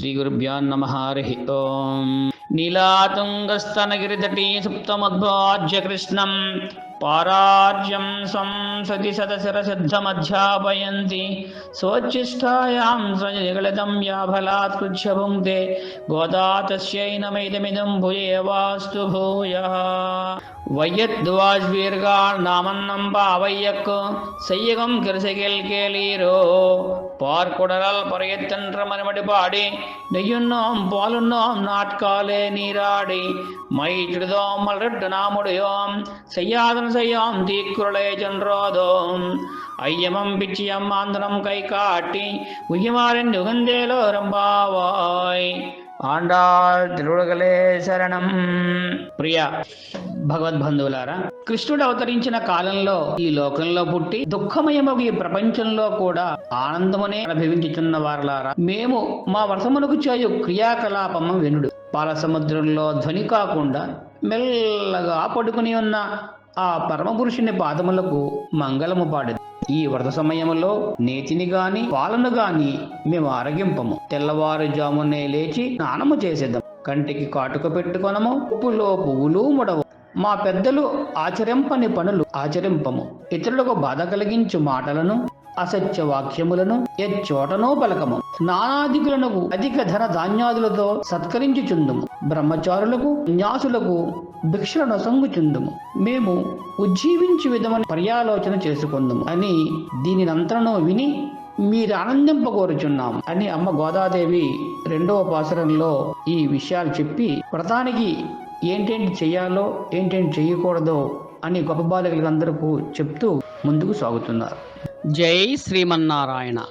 శ్రీగురుభ్యో నమ హరి ఓం నీలాతుంగస్తనగిరితటీ సుప్తమద్భాజ్య కృష్ణం పారార్జ్యం స్వం సతి సదశిరసిద్ధమధ్యాపయంతి స్వోచ్ఛిష్టాయాం సజగళితం యాఫలాత్ కృచ్ఛ భుంక్తే గోదా తస్యై నమైదమిదం భూయేవాస్తు భూయः வையத்வாஜ்வீர்கள் நாமன்னம் பாவையக்கு செய்யகம் கிருசைகள் கேளீரோ பார்க்குடலால் பறையத்தென்ற மறுமடி பாடி நெய்யுண்ணோம் பாலுண்ணோம் நாட்காலே நீராடி மை சுடுதோம் மலரிட்டு நாமுடையோம் செய்யாதன் செய்யோம் தீக்குறளே சென்றோதோம் ஐயமம் பிச்சியம் ஆந்தனம் கை காட்டி உய்யமாறின் உகந்தேலோ ரம்பாவாய் ఆండాళ్ తిరుడుగలే శరణం ప్రియ భగవద్బంధువులారా కృష్ణుడు అవతరించిన కాలంలో ఈ లోకంలో పుట్టి దుఃఖమయమగు ఈ ప్రపంచంలో కూడా ఆనందమునే అనుభవించుచున్న వారలారా మేము మా వర్తమునకు చేయు క్రియాకలాపము వినుడు పాల సముద్రంలో ధ్వని కాకుండా మెల్లగా పడుకుని ఉన్న ఆ పరమపురుషుని పాదములకు మంగళము పాడదు. ఈ వ్రత సమయంలో నేతిని గాని పాలను గాని మేము ఆరగింపము. తెల్లవారుజామునే లేచి స్నానము చేసేద్దాం. కంటికి కాటుక పెట్టుకొనము ఉప్పులో పువ్వులు ముడవు. మా పెద్దలు ఆచరింపని పనులు ఆచరింపము. ఇతరులకు బాధ కలిగించు మాటలను అసత్య వాక్యములను ఎచ్చోటనో పలకము. నానాదికులను అధిక ధన ధాన్యాదులతో సత్కరించుచుందుము. బ్రహ్మచారులకు న్యాసులకు భిక్షలను సంగుచుందుము. మేము ఉజ్జీవించు విధమని పర్యాలోచన చేసుకుందుము. అని దీనినంతరను విని మీరు ఆనందింపకోరుచున్నాం అని అమ్మ గోదాదేవి రెండవ పాసరంలో ఈ విషయాలు చెప్పి వ్రతానికి ఏంటేంటి చేయాలో ఏంటేంటి చేయకూడదో అని గొప్ప బాలికలందరికీ చెప్తూ ముందుకు సాగుతున్నారు. జై శ్రీమన్నారాయణ.